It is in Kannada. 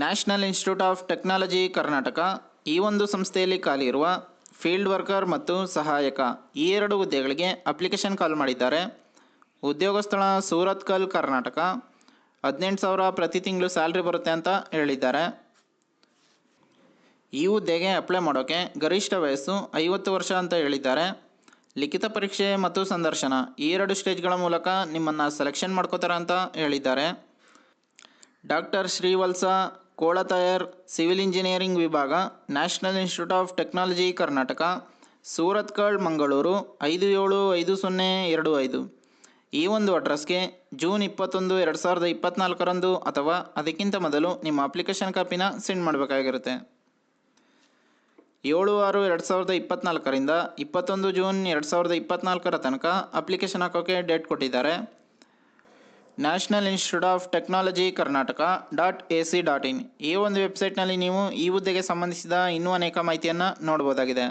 National institute of technology Karnataka ಈ ಒಂದು ಸಂಸ್ಥೆಯಲ್ಲಿ ಖಾಲಿ ಇರುವ ಫೀಲ್ಡ್ ವರ್ಕರ್ ಮತ್ತು ಸಹಾಯಕ ಈ ಎರಡು ಹುದ್ದೆಗಳಿಗೆ ಅಪ್ಲಿಕೇಶನ್ ಕಾಲ್ ಮಾಡಿದ್ದಾರೆ. ಉದ್ಯೋಗ ಸ್ಥಳ ಸೂರತ್ಕಲ್ ಕರ್ನಾಟಕ ಹದಿನೆಂಟು ಸಾವಿರ ಪ್ರತಿ ತಿಂಗಳು ಸ್ಯಾಲ್ರಿ ಬರುತ್ತೆ ಅಂತ ಹೇಳಿದ್ದಾರೆ. ಈ ಹುದ್ದೆಗೆ ಅಪ್ಲೈ ಮಾಡೋಕ್ಕೆ ಗರಿಷ್ಠ ವಯಸ್ಸು ಐವತ್ತು ವರ್ಷ ಅಂತ ಹೇಳಿದ್ದಾರೆ. ಲಿಖಿತ ಪರೀಕ್ಷೆ ಮತ್ತು ಸಂದರ್ಶನ ಈ ಎರಡು ಸ್ಟೇಜ್ಗಳ ಮೂಲಕ ನಿಮ್ಮನ್ನು ಸೆಲೆಕ್ಷನ್ ಮಾಡ್ಕೋತಾರೆ ಅಂತ ಹೇಳಿದ್ದಾರೆ. Doctor Srivatsa Kolathayar civil engineering ವಿಭಾಗ, national institute of technology, Karnataka Surathkal Mangaluru, ಐದು ಏಳು ಐದು ಸೊನ್ನೆ ಎರಡು ಐದು. ಈ ಒಂದು ಅಡ್ರೆಸ್ಗೆ ಜೂನ್ ಇಪ್ಪತ್ತೊಂದು, ಎರಡು ಸಾವಿರದ ಇಪ್ಪತ್ತ್ನಾಲ್ಕರಂದು ಅಥವಾ ಅದಕ್ಕಿಂತ ಮೊದಲು ನಿಮ್ಮ ಅಪ್ಲಿಕೇಶನ್ ಕಾಪಿನ ಸೆಂಡ್ ಮಾಡಬೇಕಾಗಿರುತ್ತೆ. ಏಳು ಆರು ಎರಡು ಸಾವಿರದ ಇಪ್ಪತ್ತ್ನಾಲ್ಕರಿಂದ ಇಪ್ಪತ್ತೊಂದು ಜೂನ್ ಎರಡು ಸಾವಿರದ ಇಪ್ಪತ್ತ್ನಾಲ್ಕರ ತನಕ ಅಪ್ಲಿಕೇಶನ್ ಹಾಕೋಕ್ಕೆ ಡೇಟ್ ಕೊಟ್ಟಿದ್ದಾರೆ. National institute of technology Karnataka dot A C dot in ಈ ಒಂದು ವೆಬ್ಸೈಟ್ನಲ್ಲಿ ನೀವು ಈ ಹುದ್ದೆಗೆ ಸಂಬಂಧಿಸಿದ ಇನ್ನೂ ಅನೇಕ ಮಾಹಿತಿಯನ್ನು ನೋಡ್ಬೋದಾಗಿದೆ.